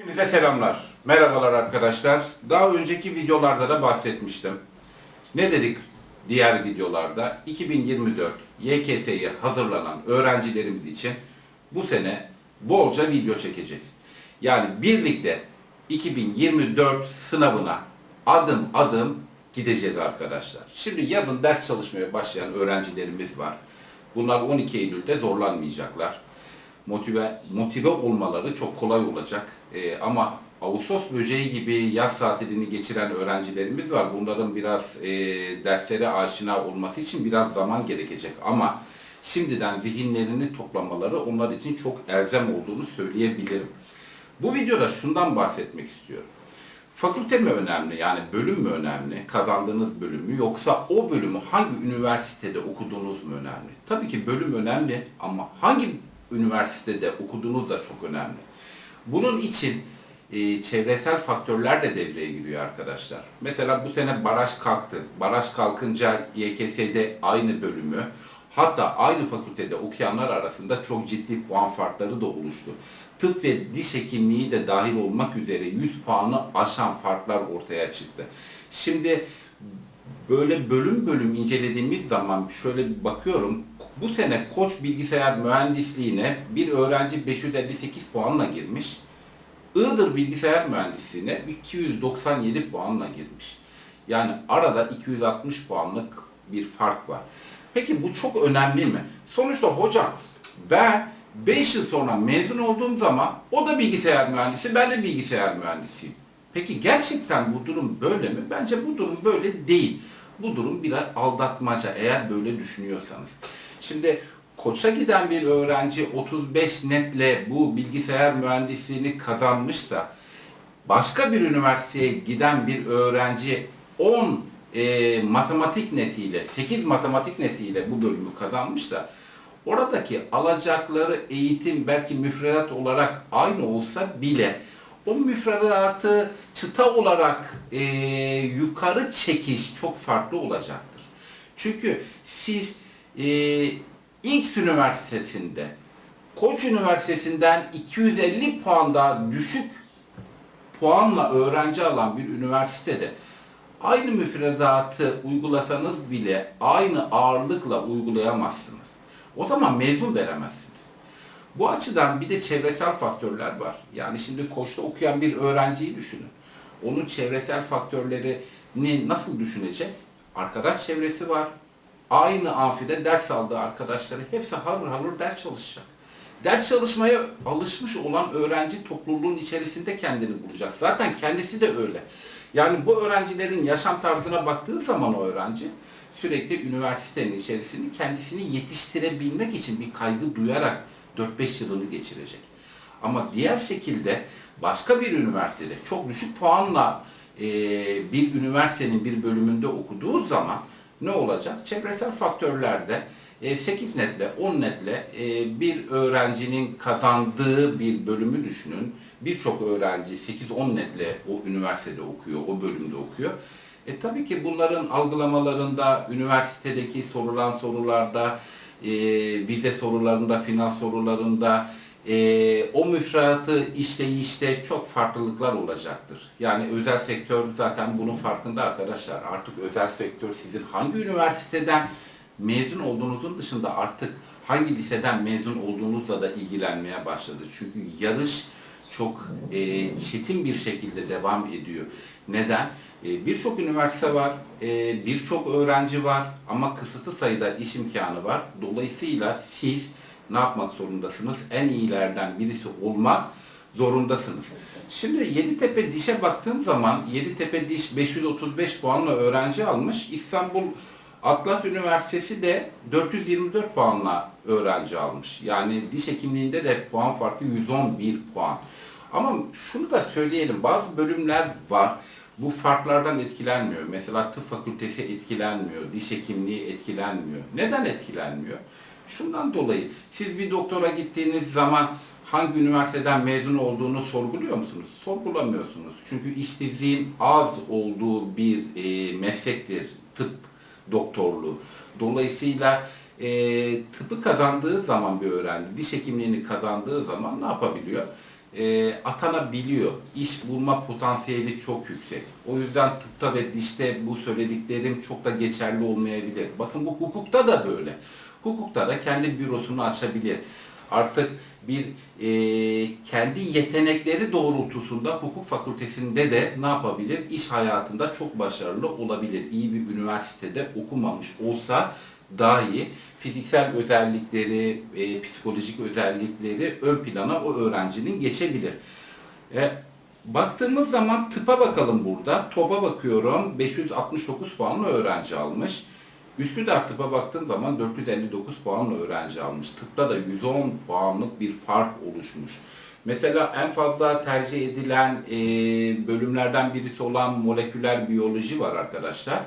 Hepinize selamlar. Merhabalar arkadaşlar. Daha önceki videolarda da bahsetmiştim. Ne dedik diğer videolarda? 2024 YKS'ye hazırlanan öğrencilerimiz için bu sene bolca video çekeceğiz. Yani birlikte 2024 sınavına adım adım gideceğiz arkadaşlar. Şimdi yazın ders çalışmaya başlayan öğrencilerimiz var. Bunlar 12 Eylül'de zorlanmayacaklar motive motive olmaları çok kolay olacak. Ee, ama Ağustos böceği gibi yaz tatilini geçiren öğrencilerimiz var. Bunların biraz e, derslere aşina olması için biraz zaman gerekecek. Ama şimdiden zihinlerini toplamaları onlar için çok elzem olduğunu söyleyebilirim. Bu videoda şundan bahsetmek istiyorum. Fakülte mi önemli yani bölüm mü önemli, kazandığınız bölüm mü yoksa o bölümü hangi üniversitede okuduğunuz mu önemli? Tabii ki bölüm önemli ama hangi üniversitede okuduğunuz da çok önemli. Bunun için e, çevresel faktörler de devreye giriyor arkadaşlar. Mesela bu sene baraj kalktı. Baraj kalkınca YKS'de aynı bölümü hatta aynı fakültede okuyanlar arasında çok ciddi puan farkları da oluştu. Tıp ve diş hekimliği de dahil olmak üzere 100 puanı aşan farklar ortaya çıktı. Şimdi böyle bölüm bölüm incelediğimiz zaman şöyle bir bakıyorum. Bu sene Koç Bilgisayar Mühendisliğine bir öğrenci 558 puanla girmiş. Iğdır Bilgisayar Mühendisliğine 297 puanla girmiş. Yani arada 260 puanlık bir fark var. Peki bu çok önemli mi? Sonuçta hocam ben 5 yıl sonra mezun olduğum zaman o da bilgisayar mühendisi, ben de bilgisayar mühendisiyim. Peki gerçekten bu durum böyle mi? Bence bu durum böyle değil. Bu durum biraz aldatmaca eğer böyle düşünüyorsanız. Şimdi Koç'a giden bir öğrenci 35 netle bu bilgisayar mühendisliğini kazanmışsa başka bir üniversiteye giden bir öğrenci 10 e, matematik netiyle, 8 matematik netiyle bu bölümü kazanmışsa oradaki alacakları eğitim belki müfredat olarak aynı olsa bile o müfredatı çıta olarak e, yukarı çekiş çok farklı olacaktır. Çünkü siz e, X Üniversitesi'nde Koç Üniversitesi'nden 250 puan daha düşük puanla öğrenci alan bir üniversitede aynı müfredatı uygulasanız bile aynı ağırlıkla uygulayamazsınız. O zaman mezun veremezsiniz. Bu açıdan bir de çevresel faktörler var. Yani şimdi Koç'ta okuyan bir öğrenciyi düşünün. Onun çevresel faktörlerini nasıl düşüneceğiz? Arkadaş çevresi var. Aynı amfide ders aldığı arkadaşları hepsi harır harır ders çalışacak. Ders çalışmaya alışmış olan öğrenci topluluğun içerisinde kendini bulacak. Zaten kendisi de öyle. Yani bu öğrencilerin yaşam tarzına baktığı zaman o öğrenci sürekli üniversitenin içerisinde kendisini yetiştirebilmek için bir kaygı duyarak 4-5 yılını geçirecek. Ama diğer şekilde başka bir üniversitede çok düşük puanla e, bir üniversitenin bir bölümünde okuduğu zaman ne olacak? Çevresel faktörlerde e, 8 netle, 10 netle e, bir öğrencinin kazandığı bir bölümü düşünün. Birçok öğrenci 8-10 netle o üniversitede okuyor, o bölümde okuyor. E tabii ki bunların algılamalarında, üniversitedeki sorulan sorularda, e, vize sorularında, final sorularında, e, o müfredatı işleyişte çok farklılıklar olacaktır. Yani özel sektör zaten bunun farkında arkadaşlar. Artık özel sektör sizin hangi üniversiteden mezun olduğunuzun dışında artık hangi liseden mezun olduğunuzla da ilgilenmeye başladı. Çünkü yarış çok e, çetin bir şekilde devam ediyor. Neden? E, birçok üniversite var, e, birçok öğrenci var ama kısıtlı sayıda iş imkanı var. Dolayısıyla siz ne yapmak zorundasınız? En iyilerden birisi olmak zorundasınız. Şimdi Yeditepe Diş'e baktığım zaman Yeditepe Diş 535 puanla öğrenci almış. İstanbul Atlas Üniversitesi de 424 puanla öğrenci almış. Yani diş hekimliğinde de puan farkı 111 puan. Ama şunu da söyleyelim, bazı bölümler var. Bu farklardan etkilenmiyor. Mesela tıp fakültesi etkilenmiyor, diş hekimliği etkilenmiyor. Neden etkilenmiyor? Şundan dolayı siz bir doktora gittiğiniz zaman hangi üniversiteden mezun olduğunu sorguluyor musunuz? Sorgulamıyorsunuz. Çünkü işsizliğin az olduğu bir e, meslektir tıp doktorluğu. Dolayısıyla e, tıpı kazandığı zaman bir öğrenci, diş hekimliğini kazandığı zaman ne yapabiliyor? e, atanabiliyor. İş bulma potansiyeli çok yüksek. O yüzden tıpta ve dişte bu söylediklerim çok da geçerli olmayabilir. Bakın bu hukukta da böyle. Hukukta da kendi bürosunu açabilir. Artık bir e, kendi yetenekleri doğrultusunda hukuk fakültesinde de ne yapabilir? İş hayatında çok başarılı olabilir. İyi bir üniversitede okumamış olsa dahi fiziksel özellikleri, e, psikolojik özellikleri ön plana o öğrencinin geçebilir. E, baktığımız zaman tıpa bakalım burada. TOB'a bakıyorum 569 puanlı öğrenci almış. Üsküdar tıpa baktığım zaman 459 puanlı öğrenci almış. Tıpta da 110 puanlık bir fark oluşmuş. Mesela en fazla tercih edilen e, bölümlerden birisi olan moleküler biyoloji var arkadaşlar.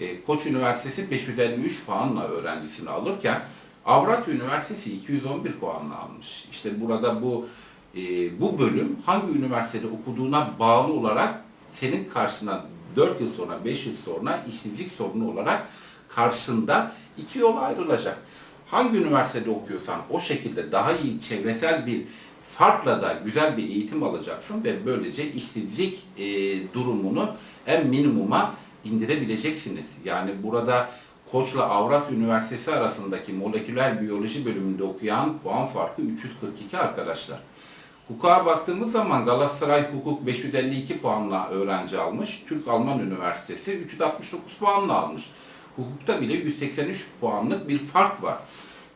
E, Koç Üniversitesi 553 puanla öğrencisini alırken Avrasya Üniversitesi 211 puanla almış. İşte burada bu e, bu bölüm hangi üniversitede okuduğuna bağlı olarak senin karşına 4 yıl sonra, 5 yıl sonra işsizlik sorunu olarak karşında iki yol ayrılacak. Hangi üniversitede okuyorsan o şekilde daha iyi çevresel bir farkla da güzel bir eğitim alacaksın ve böylece işsizlik e, durumunu en minimuma indirebileceksiniz. Yani burada Koç'la Avrasya Üniversitesi arasındaki moleküler biyoloji bölümünde okuyan puan farkı 342 arkadaşlar. Hukuka baktığımız zaman Galatasaray Hukuk 552 puanla öğrenci almış. Türk-Alman Üniversitesi 369 puanla almış. Hukukta bile 183 puanlık bir fark var.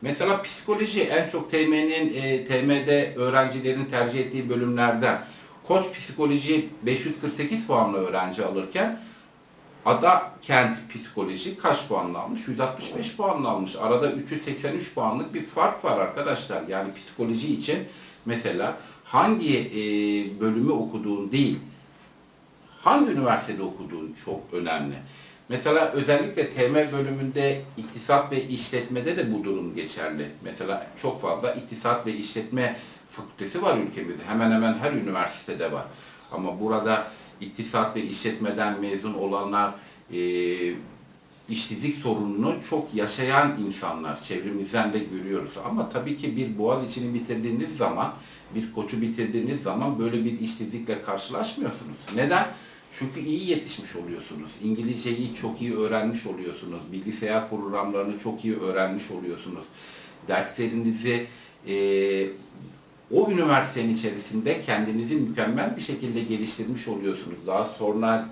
Mesela psikoloji en çok TM'nin e, TM'de öğrencilerin tercih ettiği bölümlerden. Koç psikoloji 548 puanla öğrenci alırken Ada Kent Psikoloji kaç puanla almış? 165 puanla almış. Arada 383 puanlık bir fark var arkadaşlar. Yani psikoloji için mesela hangi e, bölümü okuduğun değil, hangi üniversitede okuduğun çok önemli. Mesela özellikle TM bölümünde iktisat ve işletmede de bu durum geçerli. Mesela çok fazla iktisat ve işletme fakültesi var ülkemizde. Hemen hemen her üniversitede var. Ama burada iktisat ve işletmeden mezun olanlar e, işsizlik sorununu çok yaşayan insanlar çevremizden de görüyoruz. Ama tabii ki bir boğaz içini bitirdiğiniz zaman, bir koçu bitirdiğiniz zaman böyle bir işsizlikle karşılaşmıyorsunuz. Neden? Çünkü iyi yetişmiş oluyorsunuz. İngilizceyi çok iyi öğrenmiş oluyorsunuz. Bilgisayar programlarını çok iyi öğrenmiş oluyorsunuz. Derslerinizi e, o üniversitenin içerisinde kendinizi mükemmel bir şekilde geliştirmiş oluyorsunuz. Daha sonra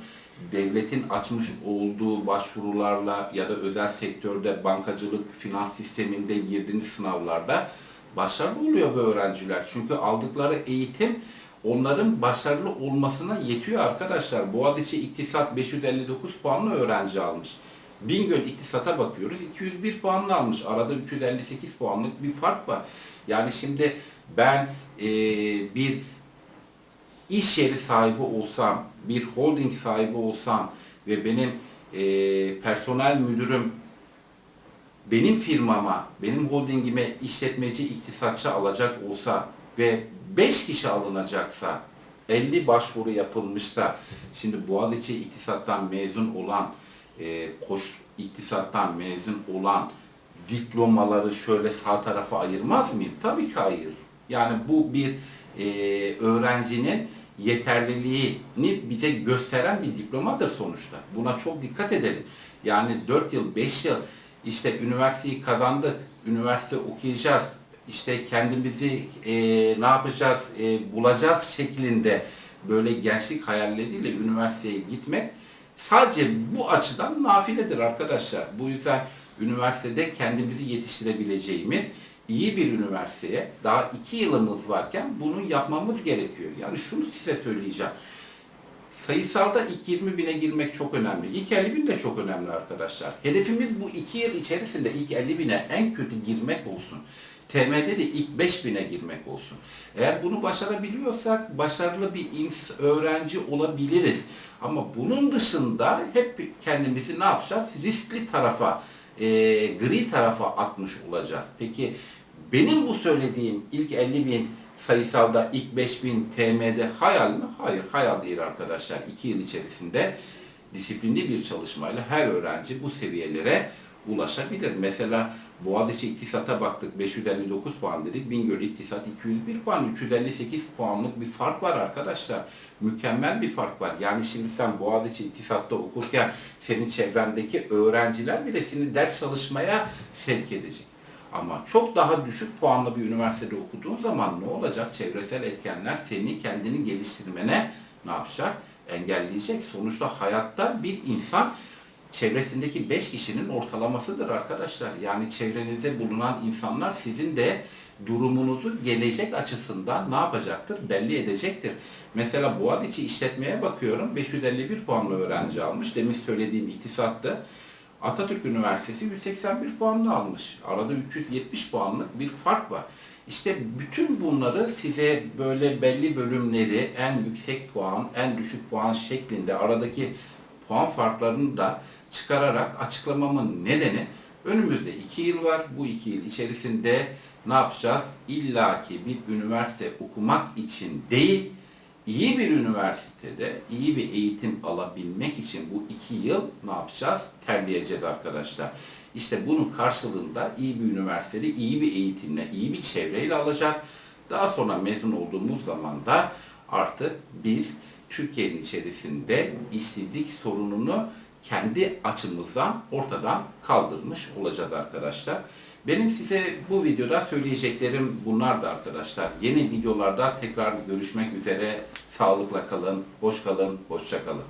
devletin açmış olduğu başvurularla ya da özel sektörde bankacılık, finans sisteminde girdiğiniz sınavlarda başarılı oluyor bu öğrenciler. Çünkü aldıkları eğitim onların başarılı olmasına yetiyor arkadaşlar. Boğaziçi İktisat 559 puanlı öğrenci almış. Bingöl İktisat'a bakıyoruz 201 puanlı almış. Arada 358 puanlık bir fark var. Yani şimdi ben e, bir iş yeri sahibi olsam, bir holding sahibi olsam ve benim e, personel müdürüm benim firmama, benim holdingime işletmeci, iktisatçı alacak olsa ve 5 kişi alınacaksa, 50 başvuru yapılmışsa, şimdi Boğaziçi İktisat'tan mezun olan, e, Koç İktisat'tan mezun olan diplomaları şöyle sağ tarafa ayırmaz mıyım? Tabii ki ayırırım. Yani bu bir e, öğrencinin yeterliliğini bize gösteren bir diplomadır sonuçta. Buna çok dikkat edelim. Yani 4 yıl, 5 yıl işte üniversiteyi kazandık, üniversite okuyacağız, işte kendimizi e, ne yapacağız, e, bulacağız şeklinde böyle gençlik hayalleriyle üniversiteye gitmek sadece bu açıdan nafiledir arkadaşlar. Bu yüzden üniversitede kendimizi yetiştirebileceğimiz iyi bir üniversiteye daha iki yılımız varken bunu yapmamız gerekiyor. Yani şunu size söyleyeceğim. Sayısalda ilk 20 bine girmek çok önemli. İlk 50 bin de çok önemli arkadaşlar. Hedefimiz bu iki yıl içerisinde ilk 50 bine en kötü girmek olsun. TM'de de ilk 5 bine girmek olsun. Eğer bunu başarabiliyorsak başarılı bir öğrenci olabiliriz. Ama bunun dışında hep kendimizi ne yapacağız? Riskli tarafa, e, gri tarafa atmış olacağız. Peki benim bu söylediğim ilk 50 bin sayısalda ilk 5 bin TM'de hayal mi? Hayır, hayal değil arkadaşlar. 2 yıl içerisinde disiplinli bir çalışmayla her öğrenci bu seviyelere ulaşabilir. Mesela Boğaziçi İktisat'a baktık 559 puan dedik. Bingöl İktisat 201 puan, 358 puanlık bir fark var arkadaşlar. Mükemmel bir fark var. Yani şimdi sen Boğaziçi İktisat'ta okurken senin çevrendeki öğrenciler bile seni ders çalışmaya sevk edecek. Ama çok daha düşük puanlı bir üniversitede okuduğun zaman ne olacak? Çevresel etkenler seni kendini geliştirmene ne yapacak? Engelleyecek. Sonuçta hayatta bir insan çevresindeki 5 kişinin ortalamasıdır arkadaşlar. Yani çevrenizde bulunan insanlar sizin de durumunuzu gelecek açısından ne yapacaktır? Belli edecektir. Mesela Boğaziçi işletmeye bakıyorum. 551 puanlı öğrenci almış. Demin söylediğim iktisattı. Atatürk Üniversitesi 181 puanlı almış. Arada 370 puanlık bir fark var. İşte bütün bunları size böyle belli bölümleri en yüksek puan, en düşük puan şeklinde aradaki puan farklarını da çıkararak açıklamamın nedeni önümüzde 2 yıl var. Bu 2 yıl içerisinde ne yapacağız? İlla ki bir üniversite okumak için değil, iyi bir üniversitede iyi bir eğitim alabilmek için bu iki yıl ne yapacağız? Terleyeceğiz arkadaşlar. İşte bunun karşılığında iyi bir üniversitede iyi bir eğitimle, iyi bir çevreyle alacağız. Daha sonra mezun olduğumuz zaman da artık biz Türkiye'nin içerisinde işsizlik sorununu kendi açımızdan ortadan kaldırmış olacağız arkadaşlar. Benim size bu videoda söyleyeceklerim bunlar da arkadaşlar. Yeni videolarda tekrar görüşmek üzere. Sağlıkla kalın, hoş kalın, hoşça kalın.